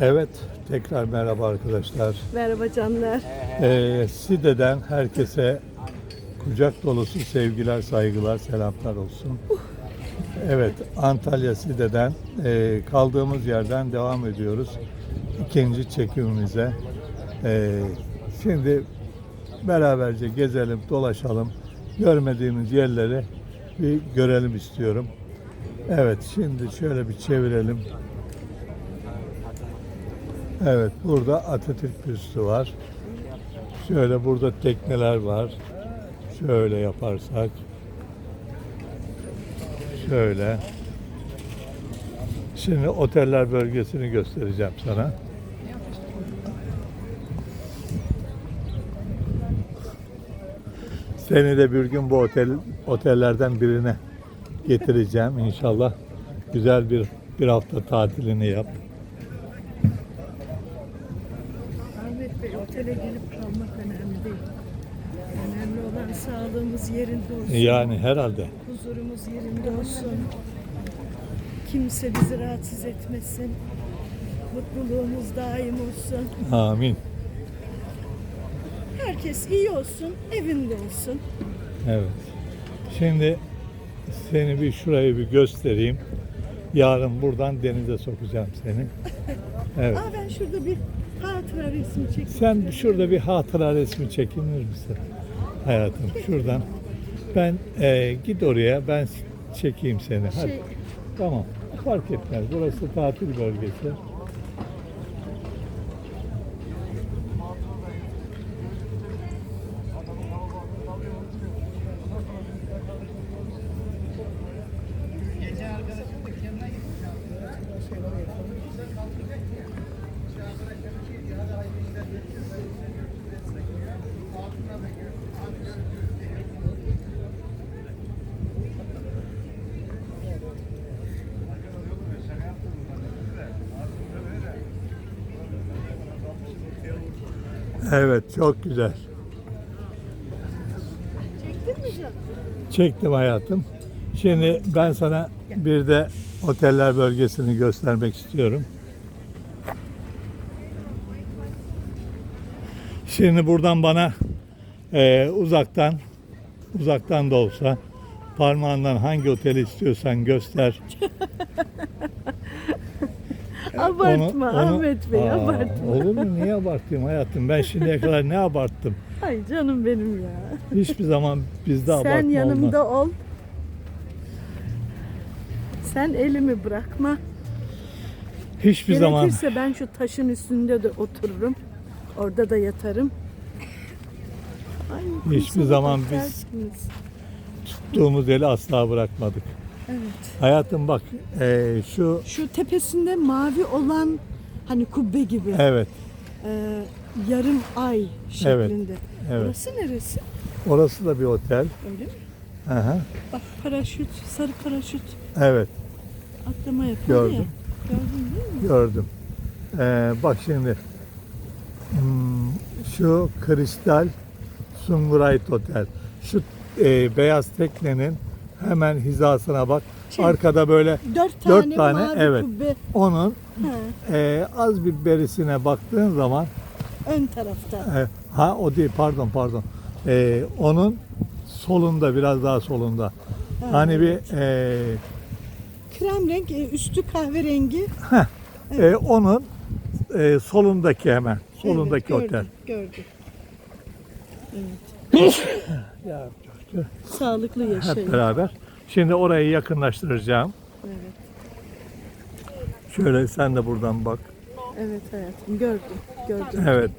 Evet, tekrar merhaba arkadaşlar. Merhaba canlar. Ee, Side'den herkese kucak dolusu sevgiler, saygılar, selamlar olsun. Evet, Antalya Side'den e, kaldığımız yerden devam ediyoruz. ikinci çekimimize. Ee, şimdi beraberce gezelim, dolaşalım. Görmediğimiz yerleri bir görelim istiyorum. Evet, şimdi şöyle bir çevirelim. Evet, burada Atatürk büstü var. Şöyle burada tekneler var. Şöyle yaparsak. Şöyle. Şimdi oteller bölgesini göstereceğim sana. Seni de bir gün bu otel otellerden birine getireceğim inşallah. Güzel bir bir hafta tatilini yap. Ahmet Bey otele gelip kalmak önemli değil. Önemli olan sağlığımız yerinde olsun. Yani herhalde. Huzurumuz yerinde olsun. Kimse bizi rahatsız etmesin. Mutluluğumuz daim olsun. Amin. Herkes iyi olsun, evinde olsun. Evet. Şimdi seni bir şurayı bir göstereyim. Yarın buradan denize sokacağım seni. Evet. Aa ben şurada bir hatıra resmi çekeyim. Sen şurada bir hatıra resmi çekinir misin? Hayatım şuradan. Ben e, git oraya ben çekeyim seni. Hadi. Şey, Tamam. Fark etmez. Burası tatil bölgesi. Evet çok güzel. çektin mi canım? Çektim hayatım. Şimdi ben sana bir de oteller bölgesini göstermek istiyorum. Şimdi buradan bana eee, uzaktan uzaktan da olsa parmağından hangi oteli istiyorsan göster. Abartma Onu- onu- Ahmet Bey, Aa, abartma. Olur mu? Niye abartayım hayatım? Ben şimdiye kadar ne abarttım? Ay canım benim ya. Hiçbir zaman bizde abartma Sen olmaz. yanımda ol. Sen elimi bırakma. Hiçbir zaman Gerekirse ben şu taşın üstünde de otururum. Orada da yatarım. Ay, Hiçbir zaman biz- tuttuğumuz eli asla bırakmadık. Evet. Hayatım bak eee, şu Şu tepesinde mavi olan hani kubbe gibi evet e, yarım ay şeklinde. evet. Burası neresi? orası da bir otel. Öyle mi? Hı. Bak paraşüt, sarı paraşüt Evet atlama yapıldı Gördüm. ya. Gördün değil mi? gördüm. Eee, bak şimdi hmm, şu kristal Sungurayt Otel. Şu eee, beyaz teknenin hemen hizasına bak. Şey, Arkada böyle Dört tane, Dört tane, mavi evet. kubbe onun eee, az bir berisine baktığın zaman ön tarafta. E, ha o değil pardon pardon. E, onun solunda biraz daha solunda. Ha, hani bir evet. e, Krem renk, e, üstü kahverengi. e, onun e, solundaki hemen solundaki Evet, otel. gördüm, Gördüm. Evet. Ya, Sağlıklı hep yaşayın. beraber. Şimdi orayı yakınlaştıracağım. Evet. Şöyle sen de buradan bak. Evet hayatım gördüm. Gördüm. Evet.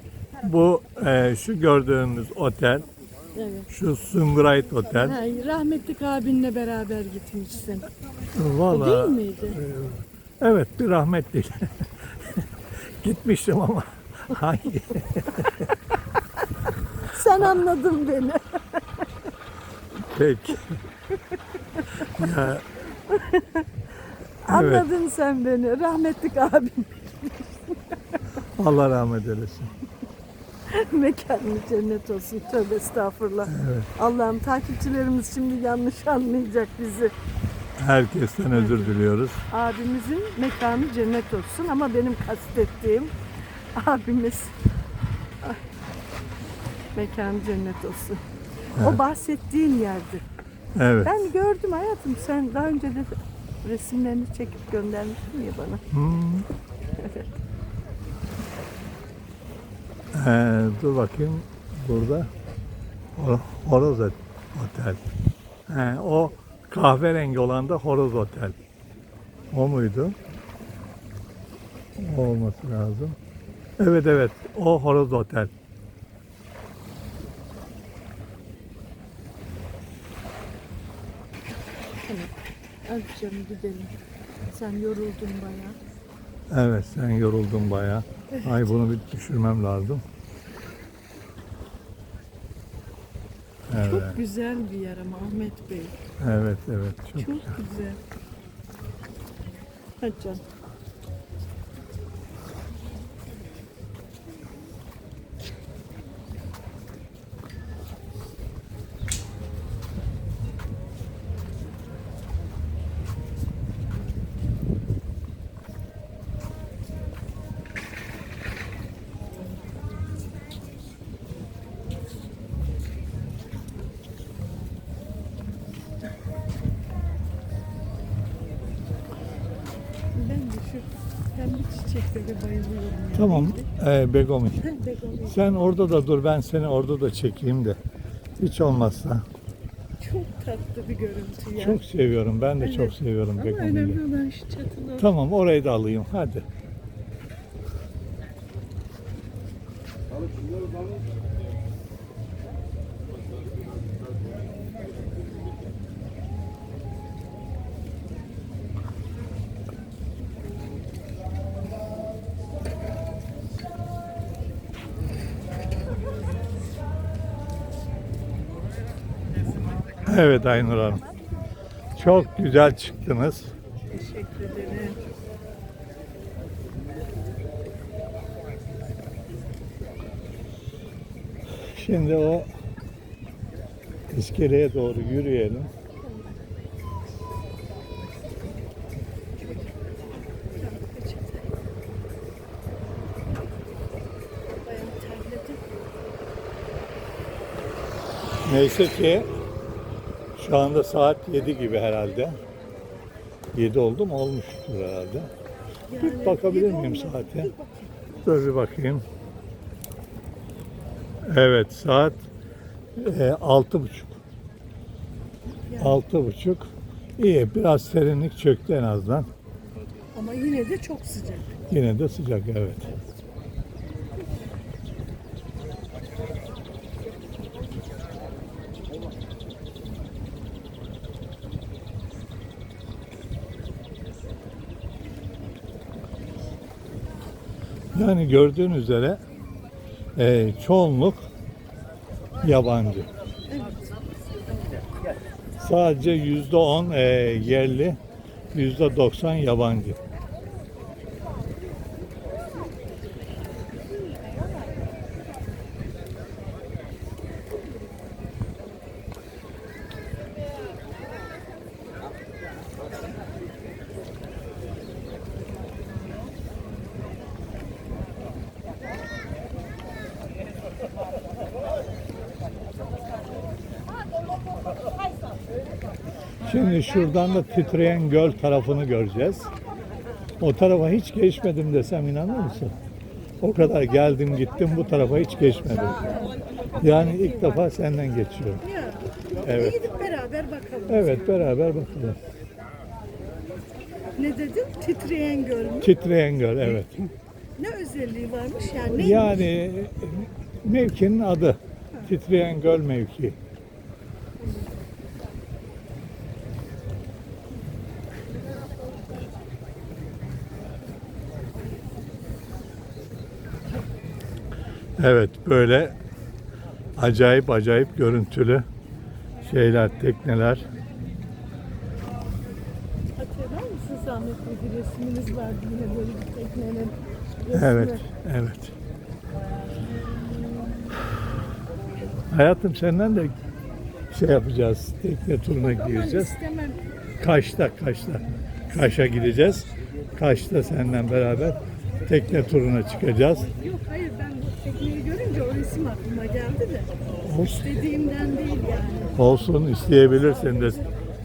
Bu e, şu gördüğünüz otel, Evet. şu Sungurayt Otel. Ha, rahmetlik abinle beraber gitmişsin. O Vallahi değil miydi? evet bir rahmetli. Gitmiştim ama hangi Sen anladın beni. Peki. ya, Anladın sen beni. Rahmetlik abim. Allah rahmet eylesin. Mekanı cennet olsun. Tövbe estağfurullah. Allah'ım takipçilerimiz şimdi yanlış anlayacak bizi. Herkesten özür diliyoruz. Abimizin mekanı cennet olsun ama benim kastettiğim abimiz mekanı cennet olsun. O bahsettiğin yerdi. Evet. Ben gördüm hayatım. Sen daha önce de resimlerini çekip göndermiştin ya bana. Hmm. Ee, dur bakayım burada Hor- Horoz Ot- Otel. He, o kahverengi olan da Horoz Otel. O muydu? O olması lazım. Evet evet o Horoz Otel. Hadi canım gidelim. Sen yoruldun bayağı. Evet sen yoruldun bayağı. Ay bunu bir düşürmem lazım. Evet, Çok güzel bir yer ama Ahmet Bey. evet, evet. Çok Çok güzel. Hadi canım. Bayılıyorum. Tamam, ee, Begomi. Sen orada da dur, ben seni orada da çekeyim de. Hiç olmazsa. Çok tatlı bir görüntü ya. Çok seviyorum, ben de Evet. çok seviyorum Ama Begomi'yi. önemli olan şu çatılar. Tamam, orayı da alayım, hadi. Evet Aynur Hanım. Çok güzel çıktınız. Teşekkür ederim. Şimdi o iskeleye doğru yürüyelim. Neyse ki şu anda saat 7 gibi herhalde. 7 oldu mu? Olmuştur herhalde. Bir bakabilir miyim saate? Dur bir bakayım. Evet saat e, altı buçuk. Altı buçuk. İyi biraz serinlik çöktü en azından. Ama yine de çok sıcak. Yine de sıcak evet. Yani gördüğün üzere e, çoğunluk yabancı. Sadece yüzde on e, yerli, yüzde doksan yabancı. Şimdi şuradan da titreyen göl tarafını göreceğiz. O tarafa hiç geçmedim desem inanır mısın? O kadar geldim gittim bu tarafa hiç geçmedim. Yani ilk defa senden geçiyorum. Evet. Gidip beraber bakalım. Evet beraber bakalım. Ne dedin? Titreyen göl mü? Titreyen göl evet. Ne özelliği varmış yani? Ne? Yani mevkinin adı. Titreyen göl mevki. Evet böyle acayip acayip görüntülü şeyler, tekneler. Hatırlar mısın Ahmet Bey? Bir resminiz vardı yine böyle bir teknenin resmi. Evet, evet. Hayatım senden de şey yapacağız, tekne turuna gireceğiz. istemem. Kaş'ta, Kaş'ta. Kaş'a gideceğiz. Kaş'ta seninle beraber tekne turuna çıkacağız. Yok hayır resim aklıma geldi de. Olsun. İstediğimden değil yani. Olsun isteyebilirsin de.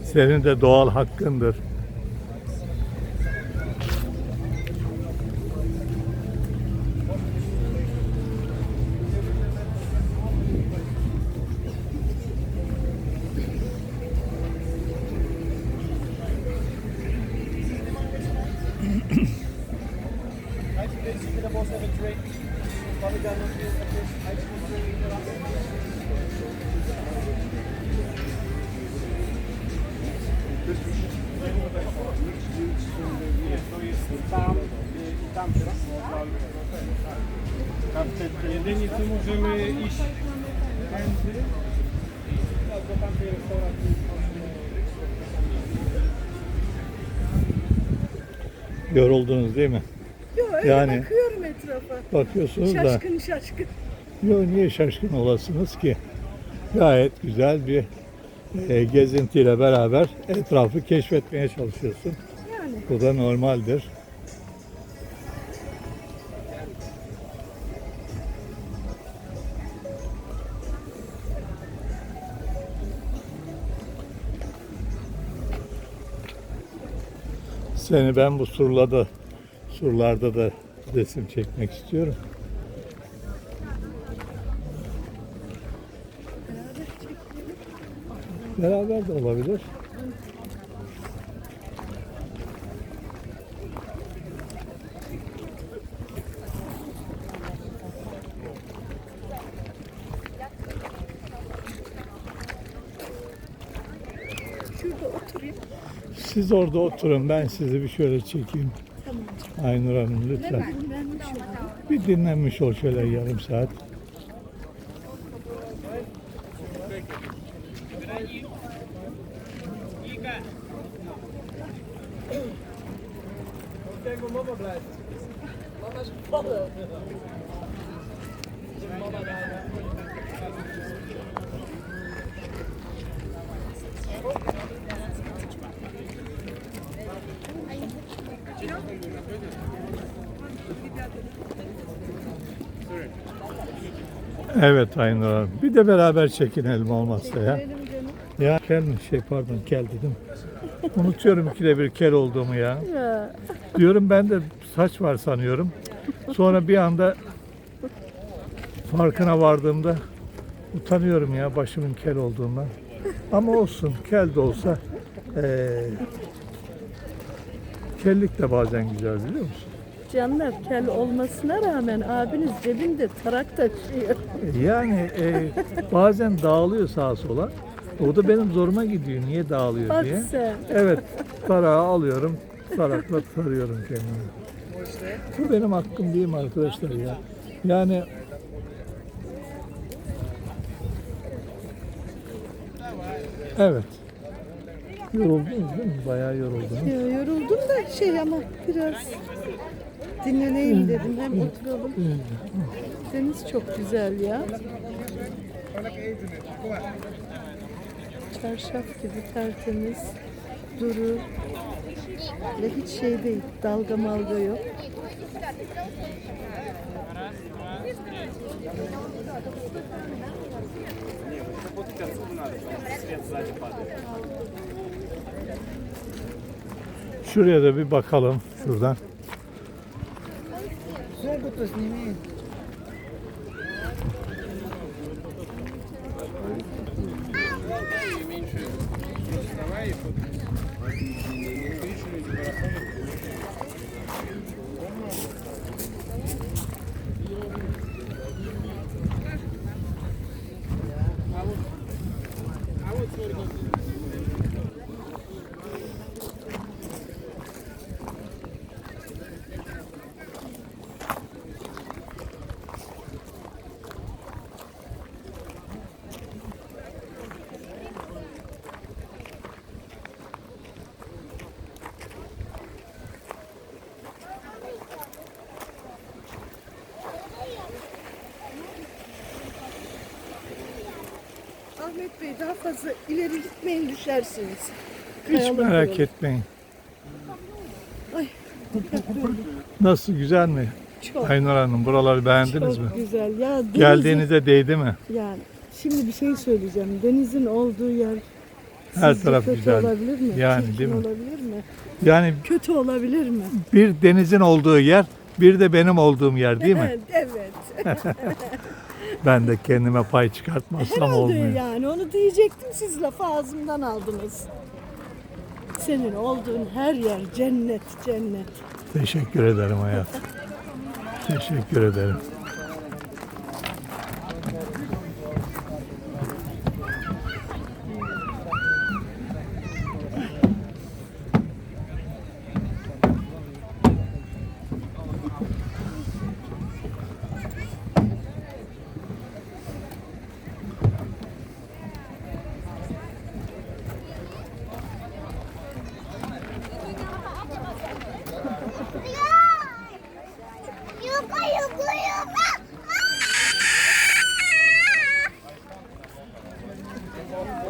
Senin de doğal hakkındır. tam y, i tam teraz. Jedynie co możemy iść tędy do tamtej restauracji. Yoruldunuz değil mi? Yok öyle Yani- bakıyorum etrafa. Bakıyorsunuz da. Şaşkın şaşkın. Yo, niye şaşkın olasınız ki? Gayet güzel bir e, gezintiyle beraber etrafı keşfetmeye çalışıyorsun. Yani Bu da normaldir. Seni ben bu surlarda surlarda da resim çekmek istiyorum. Beraber de olabilir. Siz orada oturun ben sizi bir şöyle çekeyim. Aynur Hanım lütfen. Olayım. Bir dinlenmiş ol şöyle yarım saat. Evet Aynur Hanım. Bir de beraber çekinelim olmazsa ya. Ya kel mi? Şey pardon kel dedim. Unutuyorum ikide bir kel olduğumu ya. Diyorum ben de saç var sanıyorum. Sonra bir anda farkına vardığımda utanıyorum ya başımın kel olduğundan. Ama olsun kel de olsa eee kellik de bazen güzel biliyor musun? Canlar kel olmasına rağmen abiniz cebinde tarak taşıyor. Yani e, bazen dağılıyor sağa sola. O da benim zoruma gidiyor. Niye dağılıyor Bak diye. sen. Evet, tarağı alıyorum. Tarakla tarıyorum kendimi. Bu benim hakkım değil mi arkadaşlar ya? Yani Evet. Yoruldunuz değil mi? Bayağı yoruldunuz. Ya, yoruldum da şey ama biraz dinleneyim dedim. Hem oturalım. Deniz çok güzel ya. Çarşaf gibi tertemiz. Duru. Ve hiç şey değil. Dalga malga yok. Şuraya da bir bakalım şuradan. Ahmet Bey daha fazla ileri gitmeyin düşersiniz. Hiç kayalık merak yol. etmeyin. Ay, Nasıl güzel mi? Çok, Aynur Hanım buraları beğendiniz çok mi? güzel. Ya denizin- Geldiğinize değdi mi? Yani şimdi bir şey söyleyeceğim. Denizin olduğu yer Her sizce taraf kötü güzel. olabilir mi? Yani, Çirkin değil mi? olabilir mi? Yani Kötü olabilir mi? bir denizin olduğu yer, bir de benim olduğum yer değil mi? Evet, evet. Ben de kendime pay çıkartmazsam Herhalde olmuyor. yani onu diyecektim siz lafı ağzımdan aldınız. Senin olduğun her yer cennet, cennet. Teşekkür ederim hayatım. Teşekkür ederim.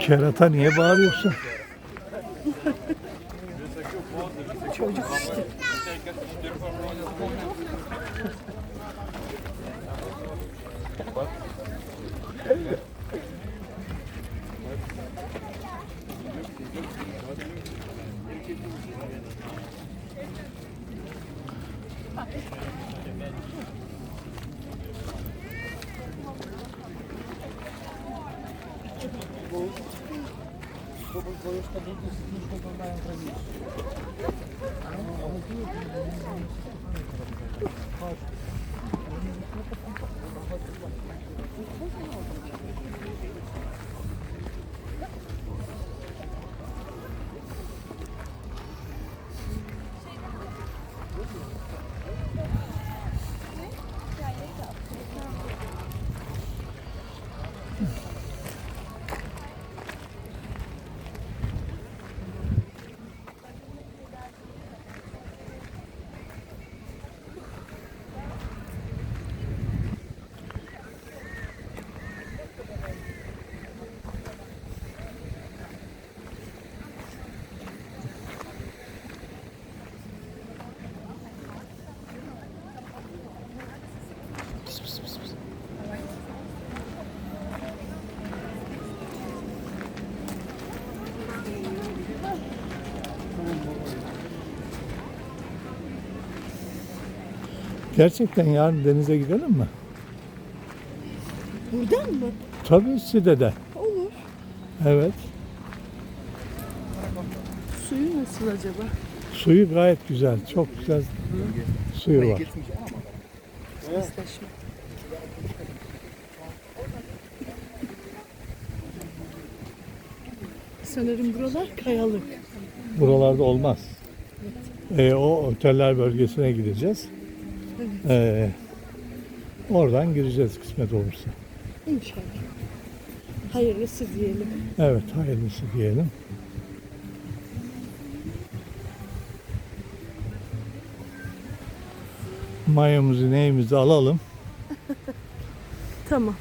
Kerata niye bağırıyorsun? boyun, bu boyutta bu sizin konudan yanıtlayın. Thank you. Gerçekten yarın denize gidelim mi? Buradan mı? Tabii Side'de. Olur. Evet. Suyu nasıl acaba? Suyu gayet güzel. Çok güzel suyu var. Sesleşme. Sanırım buralar kayalık. Buralarda olmaz. Ee, o oteller bölgesine gideceğiz. Ee, oradan gireceğiz kısmet olursa. İnşallah. Hayırlısı diyelim. Evet hayırlısı diyelim. Mayomuzu neyimizi alalım. Tamam.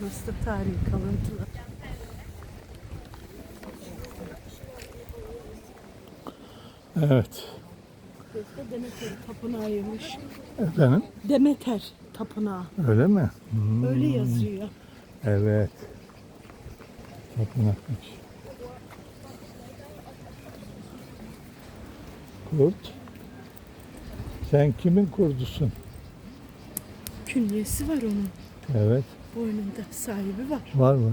Burası da tarihi kalıntılar. Evet. Demeter Tapınağı'ymış. Efendim Demeter Tapınağı. öyle mi? Hmm, Öyle yazıyor. Evet. Tapınakmış. Kurt. Sen kimin kurdusun? Künyesi var onun. Evet. Boynunda sahibi var. Var var.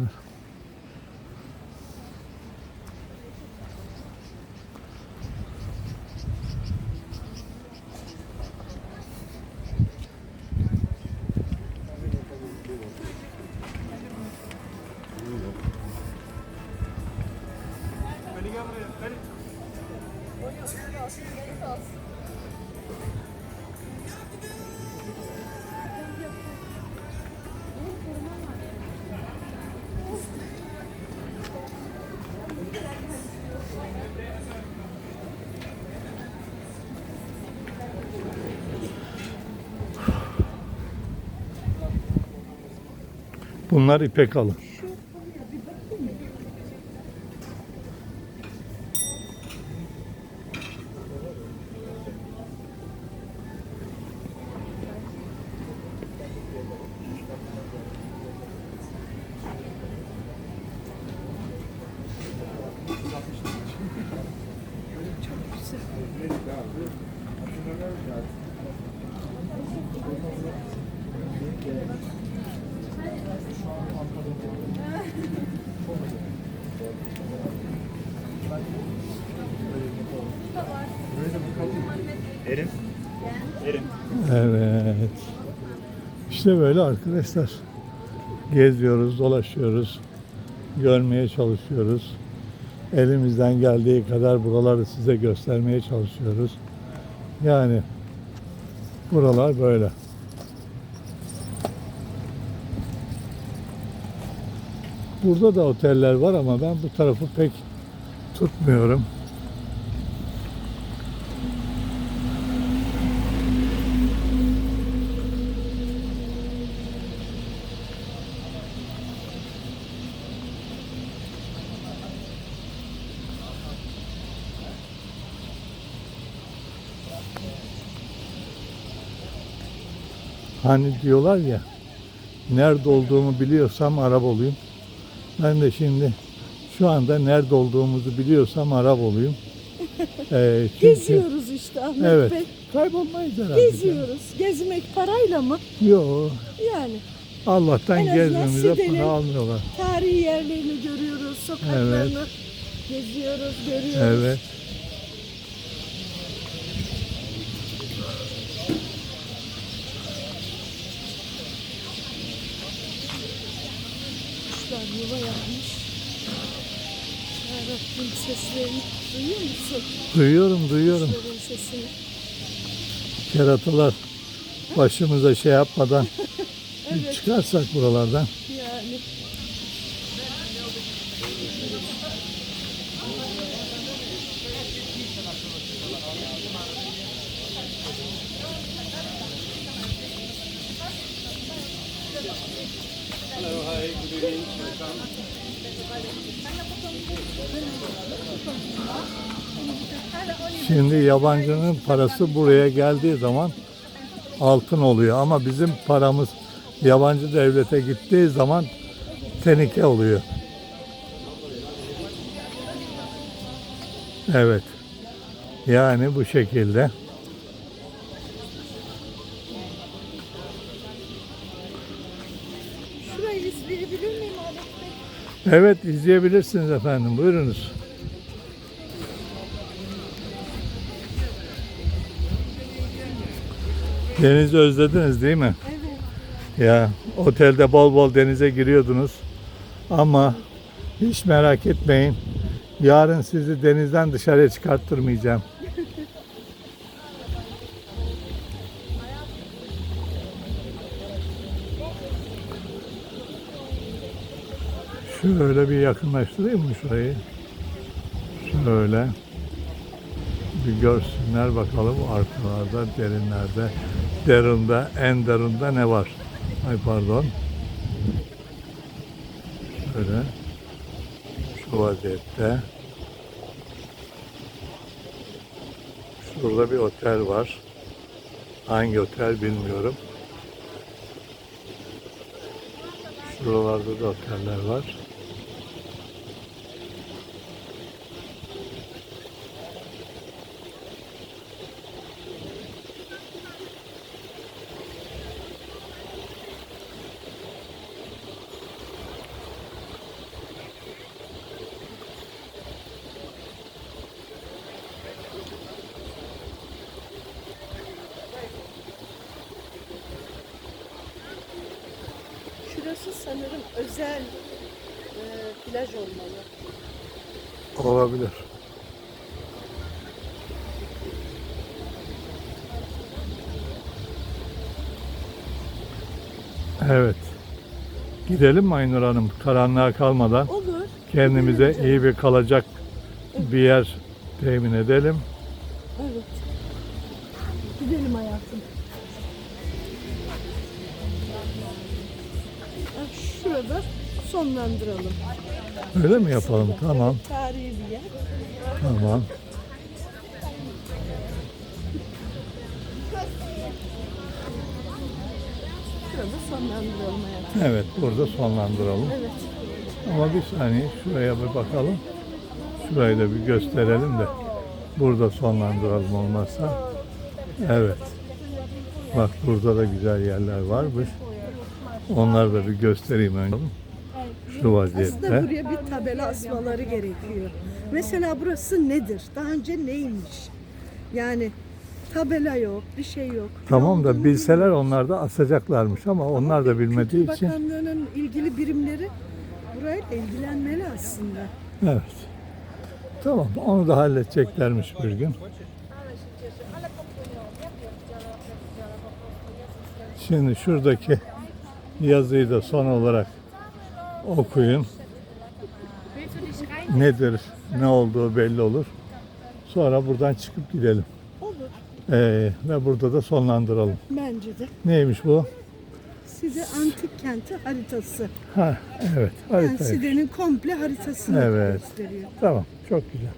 Bunlar ipek halı. Erin. Erin. Evet. İşte böyle arkadaşlar. Geziyoruz, dolaşıyoruz. Görmeye çalışıyoruz. Elimizden geldiği kadar buraları size göstermeye çalışıyoruz. Yani buralar böyle. Burada da oteller var ama ben bu tarafı pek tutmuyorum. Hani diyorlar ya nerede olduğumu biliyorsam Arap olayım. Ben de şimdi şu anda nerede olduğumuzu biliyorsam Arap olayım. Ee, çünkü- Geziyoruz işte Ahmet Evet. Bey. Kaybolmayız herhalde. Geziyoruz. Gezmek parayla mı? Yok. Yani Allah'tan gezmemize para almıyorlar. tarihi yerlerini görüyoruz, sokaklarını geziyoruz, görüyoruz. Evet. Yuva yapmış. Yarabbim seslerini duyuyor musun? Duyuyorum, duyuyorum. Kuşların sesini. Keratalar başımıza şey yapmadan Evet. çıkarsak buralardan. Yani Şimdi yabancının parası buraya geldiği zaman altın oluyor ama bizim paramız yabancı devlete gittiği zaman tenike oluyor. Evet. Yani bu şekilde. Evet izleyebilirsiniz efendim. Buyurunuz. Denizi özlediniz değil mi? Evet. Ya otelde bol bol denize giriyordunuz. Ama hiç merak etmeyin. Yarın sizi denizden dışarıya çıkarttırmayacağım. Şöyle bir yakınlaştırayım mı şurayı? Şöyle. Bir görsünler bakalım arkalarda, derinlerde, derunda, en derunda ne var? Ay pardon. Şöyle. Şu vaziyette. Şurada bir otel var. Hangi otel bilmiyorum. Şuralarda da oteller var. Sanırım özel e, plaj olmalı. Olabilir. Evet. Gidelim mi Aynur Hanım? Karanlığa kalmadan Olur. kendimize iyi bir kalacak bir yer temin edelim. Şurada sonlandıralım. Öyle mi yapalım? Tamam. Tarihi bir yer. Tamam. Şurada sonlandıralım hayatım. Evet burada sonlandıralım. Evet. Ama bir saniye şuraya bir bakalım. Şurayı da bir gösterelim de. Burada sonlandıralım olmazsa. Evet. Bak burada da güzel yerler varmış. Onları da bir göstereyim önce. Şu Aslında vaziyette. buraya bir tabela asmaları gerekiyor. Mesela burası nedir? Daha önce neymiş? Yani tabela yok, bir şey yok. Tamam da bilseler onlar da asacaklarmış ama onlar da bilmediği Kültür için. Bakanlığı'nın ilgili birimleri burayla ilgilenmeli aslında. Evet. Tamam onu da halledeceklermiş bir gün. Şimdi şuradaki yazıyı da son olarak okuyun. Nedir, ne olduğu belli olur. Sonra buradan çıkıp gidelim. Olur. Ee, ve burada da sonlandıralım. Bence de. Neymiş bu? Size antik kenti haritası. Ha, evet. Yani Harita. Side'nin komple haritasını Evet. gösteriyor. Tamam, çok güzel.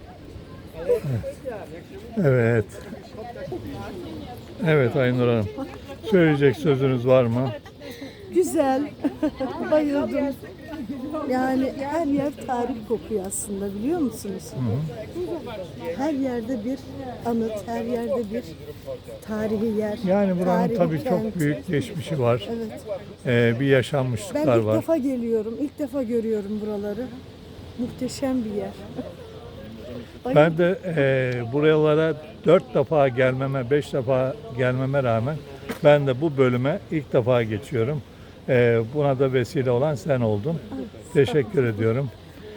Evet. Evet. Evet Aynur Hanım. Söyleyecek sözünüz var mı? Güzel. Bayıldım. Yani her yer tarih kokuyor aslında biliyor musunuz? Her yerde bir anıt, her yerde bir tarihi yer. Yani buranın tarihi tabii çok kent. büyük geçmişi var. Evet. Ee, bir Ben yaşanmışlıklar ilk var. defa geliyorum. ilk defa görüyorum buraları. Muhteşem bir yer. Ben de e, buralara dört defa gelmeme, beş defa gelmeme rağmen ben de bu bölüme ilk defa geçiyorum. E, buna da vesile olan sen oldun. Teşekkür ediyorum.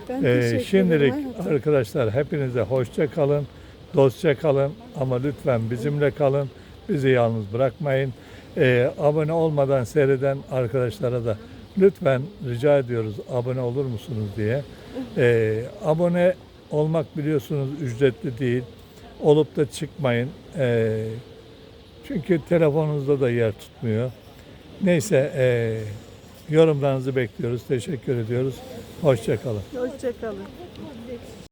Ben Ee, teşekkür şimdilik ederim. arkadaşlar hepinize hoşça kalın, dostça kalın ama lütfen bizimle kalın. Bizi yalnız bırakmayın. Ee, abone olmadan seyreden arkadaşlara da lütfen rica ediyoruz abone olur musunuz diye. Ee, abone olmak biliyorsunuz ücretli değil. Olup da çıkmayın. Ee, çünkü telefonunuzda da yer tutmuyor. Neyse ee, yorumlarınızı bekliyoruz. Teşekkür ediyoruz. Hoşça kalın. Hoşçakalın.